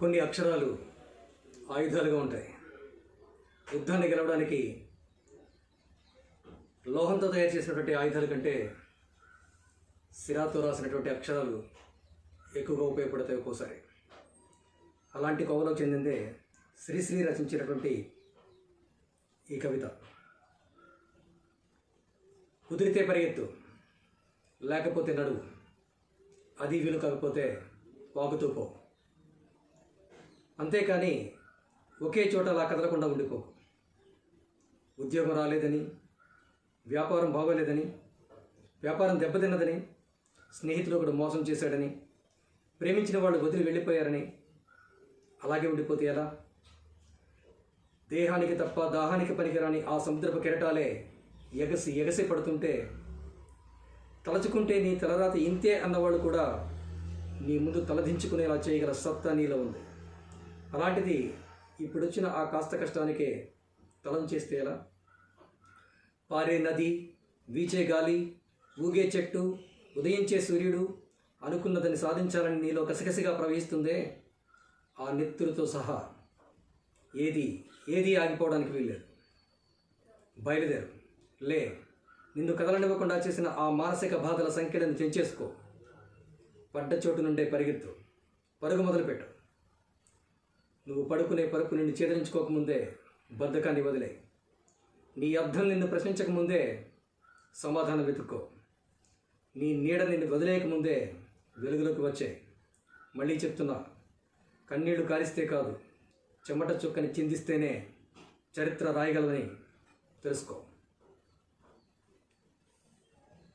కొన్ని అక్షరాలు ఆయుధాలుగా ఉంటాయి. యుద్ధాన్ని గెలవడానికి లోహంతో తయారు చేసినటువంటి ఆయుధాల కంటే సిరాతో రాసినటువంటి అక్షరాలు ఎక్కువగా ఉపయోగపడతాయి ఒక్కోసారి. అలాంటి కోవలో చెందిందే శ్రీశ్రీ రచించినటువంటి ఈ కవిత. కుదిరితే పరిగెత్తు లేకపోతే నడువు. అది వీలు కాకపోతే వాగుతూ పో. అంతేకాని ఒకే చోట అలా కదలకుండా ఉండిపో. ఉద్యోగం రాలేదని వ్యాపారం బాగోలేదని వ్యాపారం దెబ్బతిన్నదని స్నేహితులు ఒకడు మోసం చేశాడని ప్రేమించిన వాళ్ళు వదిలి వెళ్ళిపోయారని అలాగే ఉండిపోతే ఎలా? దేహానికి తప్ప దాహానికి పనికిరాని ఆ సముద్రపు కెరటాలే ఎగసి ఎగసి పడుతుంటే తలచుకుంటే నీ తలరాత ఇంతే అన్నవాళ్ళు కూడా నీ ముందు తలదించుకునేలా చేయగల సత్తా నీలో ఉంది. అలాంటిది ఇప్పుడొచ్చిన ఆ కాస్త కష్టానికే తలం చేస్తే ఎలా? పారే నది వీచే గాలి ఊగే చెట్టు ఉదయించే సూర్యుడు అనుకున్నదని సాధించాలని నీలో కసకసిగా ప్రవహిస్తుందే ఆ నెత్తులతో సహా ఏది ఏది ఆగిపోవడానికి వీల్లేదు. బయలుదేరు. లే నిన్ను కదలనివ్వకుండా చేసిన ఆ మానసిక బాధల సంఖ్యలను తెంచేసుకో. పడ్డ చోటు నుండే పరిగెత్తు. పరుగు మొదలుపెట్టు. నువ్వు పడుకునే పరుపు నిన్ను ఛేదరించుకోకముందే బద్ధకాన్ని వదిలే. నీ అర్థం నిన్ను ప్రశ్నించకముందే సమాధానం వెతుక్కో. నీ నీడ నిన్ను వదిలేయకముందే వెలుగులోకి వచ్చాయి మళ్ళీ చెప్తున్నా కన్నీళ్ళు కారిస్తే కాదు చెమట చుక్కని చిందిస్తేనే చరిత్ర రాయగలవని తెలుసుకో.